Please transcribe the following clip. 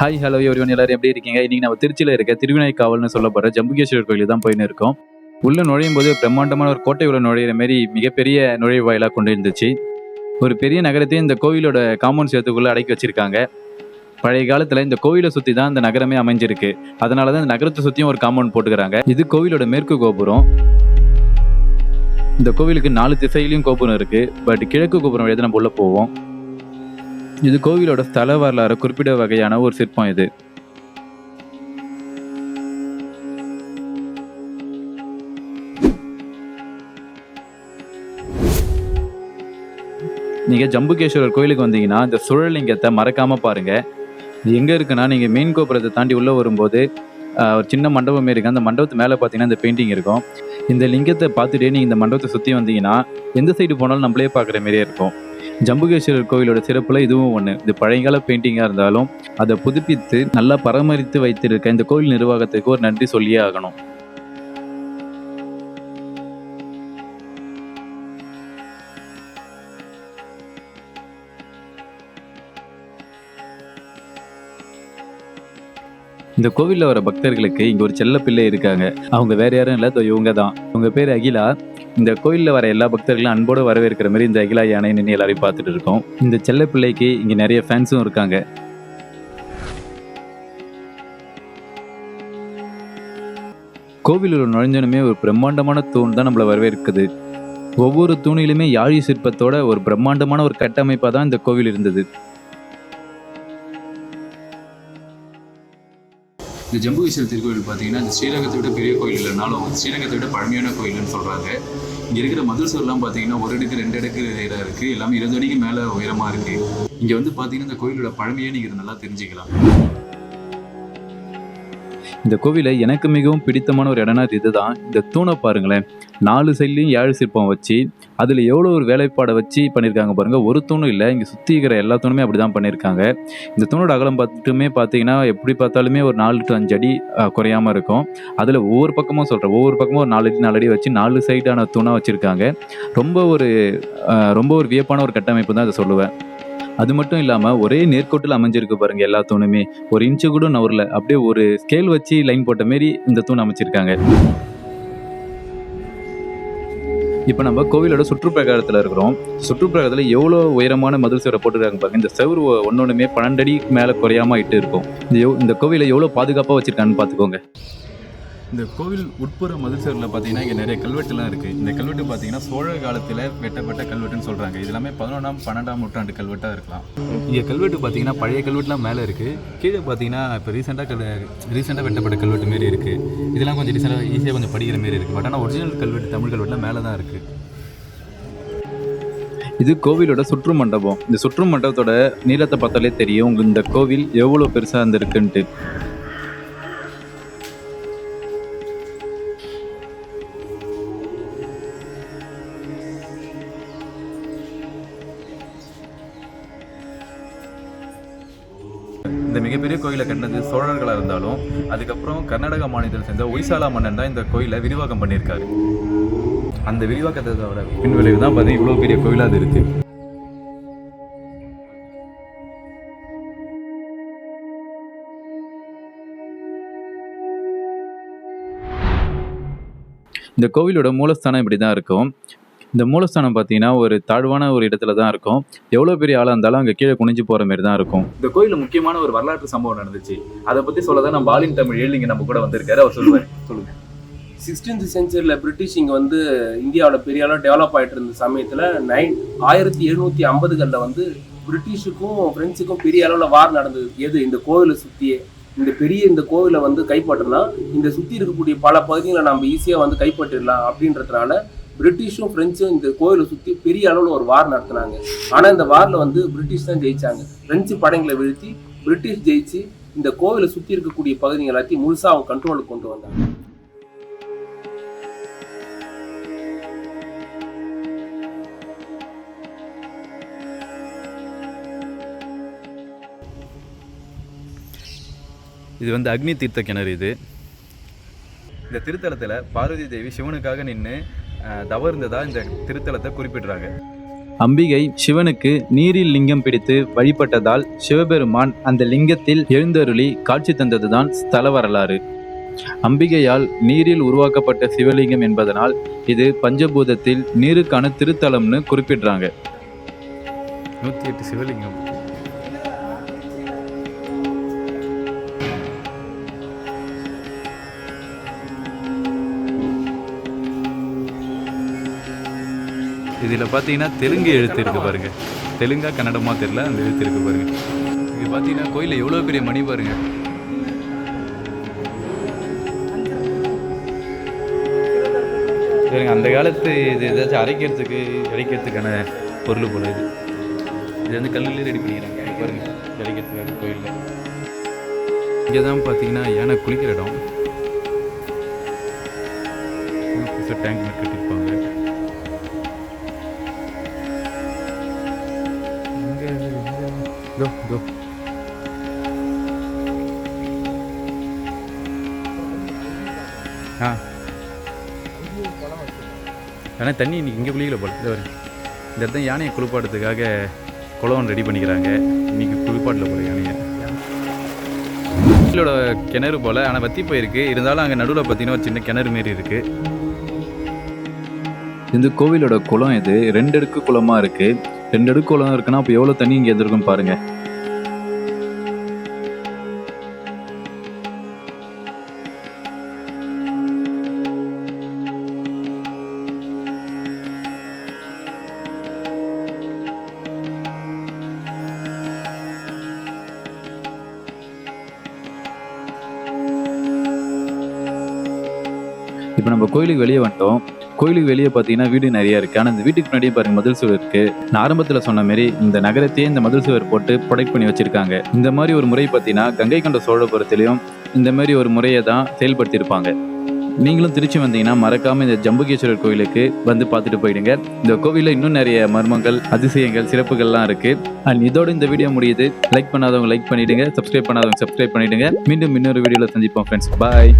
Hi hello everyone எல்லாரும் எப்படி இருக்கீங்க? இன்னைக்கு நம்ம திருச்சியில் இருக்க திருவினைக்காவல்னு சொல்லப்படுற ஜம்புகேஸ்வரர் கோயில் தான் போயின்னு இருக்கோம். உள்ள நுழையும் போது பிரம்மாண்டமான ஒரு கோட்டை உள்ள நுழையிற மாரி மிகப்பெரிய நுழைவு வாயிலாக கொண்டு இருந்துச்சு. ஒரு பெரிய நகரத்தையும் இந்த கோவிலோட காம்பவுண்ட் சேர்த்துக்குள்ள அடக்கி வச்சிருக்காங்க. பழைய காலத்தில் இந்த கோவிலை சுற்றி தான் இந்த நகரமே அமைஞ்சிருக்கு. அதனால தான் இந்த நகரத்தை சுற்றியும் ஒரு காம்பவுண்ட் போட்டுக்கிறாங்க. இது கோவிலோட மேற்கு கோபுரம். இந்த கோவிலுக்கு நாலு திசையிலையும் கோபுரம் இருக்கு. பட் கிழக்கு கோபுரம் வழியா நம்ம உள்ளே போவோம். இது கோவிலோட ஸ்தல வரலாறு குறிப்பிட வகையான ஒரு சிற்பம் இது. நீங்கள் ஜம்புகேஸ்வரர் கோயிலுக்கு வந்தீங்கன்னா இந்த சுழலிங்கத்தை மறக்காம பாருங்க. இது எங்கே இருக்குன்னா நீங்கள் மெயின் கோபுரத்தை தாண்டி உள்ளே வரும்போது ஒரு சின்ன மண்டபமே இருக்கு. அந்த மண்டபத்து மேலே பார்த்தீங்கன்னா இந்த பெயிண்டிங் இருக்கும். இந்த லிங்கத்தை பார்த்துட்டே நீங்கள் இந்த மண்டபத்தை சுற்றி வந்தீங்கன்னா எந்த சைடு போனாலும் நம்மளே பார்க்குற மாதிரியே இருக்கும். ஜம்புகேஸ்வரர் கோவிலோட சிறப்புல இதுவும் ஒன்று இது பழையகால பெயிண்டிங்காக இருந்தாலும் அதை புதுப்பித்து நல்லா பராமரித்து வைத்திருக்க இந்த கோவில் நிர்வாகத்துக்கு ஒரு நன்றி சொல்லியே ஆகணும். இந்த கோவிலில் வர பக்தர்களுக்கு இங்கே ஒரு செல்ல பிள்ளை இருக்காங்க. அவங்க வேற யாரும் இல்லை இவங்க தான் உங்க பேர் அகிலா. இந்த கோயிலில் வர எல்லா பக்தர்களும் அன்போடு வரவேற்கிற மாதிரி இந்த அகிலா யானை நின்று எல்லாரையும் பார்த்துட்டு இருக்கோம். இந்த செல்ல பிள்ளைக்கு இங்கே நிறைய ஃபேன்ஸும் இருக்காங்க. கோவிலில் நுழைஞ்சனுமே ஒரு பிரம்மாண்டமான தூண் தான் நம்மளை வரவேற்குது. ஒவ்வொரு தூணிலுமே யாழி சிற்பத்தோட ஒரு பிரம்மாண்டமான ஒரு கட்டமைப்பாக தான் இந்த கோவில் இருந்தது. இந்த ஜம்புகேஸ்வரர் திருக்கோயில் பார்த்தீங்கன்னா இந்த ஸ்ரீரங்கத்தை விட பெரிய கோயில் இல்லைனாலும் ஸ்ரீரங்கத்தை விட பழமையான கோயில்னு சொல்கிறாங்க இங்கே இருக்கிற மதில் சுவர்லாம் பார்த்தீங்கன்னா ஒரு அடுக்கு ரெண்டு அடுக்கு இடம் இருக்குது எல்லாமே இருபது அடிக்கு மேலே உயரமாக இருக்குது இங்கே வந்து பார்த்தீங்கன்னா இந்த கோயிலோட பழமையை நீங்கள் நல்லா தெரிஞ்சுக்கலாம். இந்த கோவிலை எனக்கு மிகவும் பிடித்தமான ஒரு இடம்னா இதுதான் இந்த தூணை பாருங்களேன். நாலு சைட்லையும் ஏழு சிற்பம் வச்சு அதில் எவ்வளோ ஒரு வேலைப்பாடை வச்சு பண்ணியிருக்காங்க பாருங்கள் ஒரு தூணும் இல்லை. இங்கே சுற்றி இருக்கிற எல்லா தூணுமே அப்படி தான் பண்ணியிருக்காங்க இந்த தூணோட அகலம் பார்த்துட்டுமே பார்த்தீங்கன்னா எப்படி பார்த்தாலுமே ஒரு நாலு டு அஞ்சு அடி குறையாமல் குறையாம இருக்கும். அதில் ஒவ்வொரு பக்கமும் சொல்கிறேன் ஒவ்வொரு பக்கமும் ஒரு நாலு அடி நாலு அடி வச்சு நாலு சைடான தூணாக வச்சுருக்காங்க. ரொம்ப ஒரு ரொம்ப ஒரு வியப்பான ஒரு கட்டமைப்பு தான் அதை சொல்லுவேன். அது மட்டும் இல்லாமல் ஒரே நேர்கோட்டில் அமைஞ்சிருக்கு பாருங்க எல்லா தூணுமே. ஒரு இன்ச்சு கூட நவரில் அப்படியே ஒரு ஸ்கேல் வச்சு லைன் போட்ட மாரி இந்த தூண் அமைச்சிருக்காங்க. இப்போ நம்ம கோவிலோட சுற்றுப்பிரகாரத்தில் இருக்கிறோம். சுற்றுப்பிரகாரத்தில் எவ்வளோ உயரமான மதில் சுவரை போட்டுருக்காங்க பாருங்க. இந்த செவரு ஒன்றுமே பன்னெண்டு அடி மேலே குறையாம இட்டு இருக்கும். இந்த இந்த கோவிலை எவ்வளோ பாதுகாப்பாக வச்சுருக்காங்கன்னு பார்த்துக்கோங்க இந்த கோவில் உட்புற மதில் பார்த்தீங்கன்னா இங்கே நிறைய கல்வெட்டுலாம் இருக்குது இந்த கல்வெட்டு பார்த்தீங்கன்னா சோழ காலத்தில் வெட்டப்பட்ட கல்வெட்டுன்னு சொல்கிறாங்க இது எல்லாமே பதினொன்றாம் பன்னெண்டாம் நூற்றாண்டு கல்வெட்டாக இருக்கலாம். இங்கே கல்வெட்டு பார்த்தீங்கன்னா பழைய கல்வெட்டுலாம் மேலே இருக்குது கீழே பார்த்தீங்கன்னா இப்போ ரீசெண்டாக கல் ரீசெண்டாக வெட்டப்பட்ட கல்வெட்டு மாரி இருக்குது இதெல்லாம் கொஞ்சம் ரீசெண்டாக ஈஸியாக கொஞ்சம் படிக்கிற மாரி இருக்குது பட் ஆனால் ஒரிஜினல் கல்வெட்டு தமிழ் கல்வெட்டுலாம் மேலே தான் இருக்குது இது கோவிலோட சுற்று மண்டபம். இந்த சுற்று மண்டபத்தோட நீளத்தை பார்த்தாலே தெரியும். இந்த கோவில் எவ்வளோ பெருசாக இருந்திருக்குன்ட்டு. இந்த மிகப்பெரிய கோயிலை கட்டினது சோழர்களாக இருந்தாலும் அதுக்கப்புறம் கர்நாடக மாநிலத்தில் சேர்ந்த ஒய்சாலா மன்னன் தான் இந்த கோயிலை விரிவாக்கம் பண்ணியிருக்காரு. அந்த விரிவாக்கத்தோட பின்விளைவு தான் பார்த்தீங்கன்னா இவ்வளோ பெரிய கோயிலாக அது இருக்கு. இந்த கோவிலோட மூலஸ்தானம் இப்படி தான் இருக்கும். இந்த மூலஸ்தானம் பார்த்தீங்கன்னா ஒரு தாழ்வான ஒரு இடத்துல தான் இருக்கும். எவ்வளோ பெரிய ஆளாக இருந்தாலும் அங்கே கீழே குனிஞ்சு போகிற மாதிரி தான் இருக்கும். இந்த கோயிலில் முக்கியமான ஒரு வரலாற்று சம்பவம் நடந்துச்சு. அதை பற்றி சொல்ல தான் நம்ம ஆலின் தமிழ் ஏழிங்க நம்ம கூட வந்திருக்காரு. அவர் சொல்லுவார். சொல்லுங்க. சிக்ஸ்டீன்த் செஞ்சுரியில் பிரிட்டிஷ் இங்கே வந்து இந்தியாவோட பெரிய அளவு டெவலப் ஆகிட்டு இருந்த சமயத்தில் நைன் ஆயிரத்தி எழுநூற்றி ஐம்பதுகளில் வந்து பிரிட்டிஷுக்கும் ஃப்ரெஞ்சுக்கும் பெரிய அளவில் வார் நடந்தது. எது? இந்த கோவிலை சுற்றியே இந்த பெரிய இந்த கோவிலை வந்து கைப்பற்றினா இந்த சுற்றி இருக்கக்கூடிய பல பகுதிகளை நம்ம ஈஸியாக வந்து கைப்பற்றிடலாம் அப்படின்றதுனால பிரிட்டிஷும் பிரெஞ்சும் இந்த கோயிலை சுற்றி பெரிய அளவில் ஒரு வார் நடத்தினாங்க. ஆனால் இந்த வாரில் வந்து பிரிட்டிஷ் தான் ஜெயிச்சாங்க. பிரெஞ்சு படைங்களை வீழ்த்தி பிரிட்டிஷ் ஜெயிச்சு இந்த கோவிலை சுற்றி இருக்கக்கூடிய பகுதிகள் எல்லாத்தையும் முழுசாக அவங்க கண்ட்ரோலுக்கு கொண்டு வந்தாங்க. இது வந்து அக்னி தீர்த்த கிணறு இது. இந்த திருத்தலத்தில் பார்வதி தேவி சிவனுக்காக நின்று தவறுந்ததா இந்த திருத்தலத்தை குறிப்பிடுறாங்க? அம்பிகை சிவனுக்கு நீரில் லிங்கம் பிடித்து வழிபட்டதால் சிவபெருமான் அந்த லிங்கத்தில் எழுந்தருளி காட்சி தந்ததுதான் ஸ்தல வரலாறு. அம்பிகையால் நீரில் உருவாக்கப்பட்ட சிவலிங்கம் என்பதனால் இது பஞ்சபூதத்தில் நீருக்கான திருத்தலம்னு குறிப்பிடுறாங்க. நூற்றி எட்டு சிவலிங்கம். இதில் பார்த்தீங்கன்னா தெலுங்கு எழுத்து இருக்கு பாருங்க. தெலுங்கா கன்னடமா தெரியல அந்த எழுத்து இருக்கு பாருங்க. இது பார்த்தீங்கன்னா கோயிலில் எவ்வளோ பெரிய மணி பாருங்க. சரிங்க அந்த காலத்து இது ஏதாச்சும் அரைக்கிறதுக்கு அரைக்கிறதுக்கான பொருள் போல இது. இது வந்து கல்லுலேயே ரெடி பண்ணிக்கிறாங்க. பாருங்க அரைக்கிறதுக்காக கோயிலில். இங்கே தான் பார்த்தீங்கன்னா யானை குளிக்கிற இடம். டேங்க் மாதிரி கட்டியிருப்பாங்க. இதோ இதோ ஆ. ஆனால் தண்ணி இன்னைக்கு இங்கே குளிக்கல போல. இந்த பாருங்க. இந்த இடத்த யானையை குளிப்பாட்டுறதுக்காக குளம் ரெடி பண்ணிக்கிறாங்க. இன்னைக்கு குளிப்பாட்டில் போல யானையை. கோயிலோட கிணறு போல் ஆனால் வத்தி போயிருக்கு. இருந்தாலும் அங்கே நடுவில் பார்த்தீங்கன்னா ஒரு சின்ன கிணறு மாரி இருக்கு. இந்த கோவிலோட குளம் இது. ரெண்டு அடுக்கு குளமாக இருக்கு. ரெண்டு அடுக்கு குளம் இருக்குன்னா அப்போ எவ்வளோ தண்ணி இங்கே இருந்திருக்கும் பாருங்க. இப்போ நம்ம கோயிலுக்கு வெளியே வந்துட்டோம். கோயிலுக்கு வெளியே பார்த்தீங்கன்னா வீடு நிறைய இருக்கு. ஆனால் இந்த வீட்டுக்கு முன்னாடியே பாருங்க மதில் சுவர் இருக்கு. நான் ஆரம்பத்தில் சொன்ன மாதிரி இந்த நகரத்தையே இந்த மதில் சுவர் போட்டு ப்ரொடெக்ட் பண்ணி வச்சிருக்காங்க. இந்த மாதிரி ஒரு முறை பார்த்தீங்கன்னா கங்கை கொண்ட சோழபுரத்திலையும் இந்த மாதிரி ஒரு முறையை தான் செயல்படுத்தியிருப்பாங்க. நீங்களும் திருச்சி வந்தீங்கன்னா மறக்காம இந்த ஜம்புகேஸ்வரர் கோயிலுக்கு வந்து பார்த்துட்டு போயிடுங்க. இந்த கோவிலில் இன்னும் நிறைய மர்மங்கள் அதிசயங்கள் சிறப்புகள்லாம் இருக்கு. அண்ட் இதோட இந்த வீடியோ முடியுது. லைக் பண்ணாதவங்க லைக் பண்ணிடுங்க. சப்ஸ்கிரைப் பண்ணாதவங்க சப்ஸ்கிரைப் பண்ணிடுங்க. மீண்டும் இன்னொரு வீடியோவில் சந்திப்போம் ஃப்ரெண்ட்ஸ் பாய்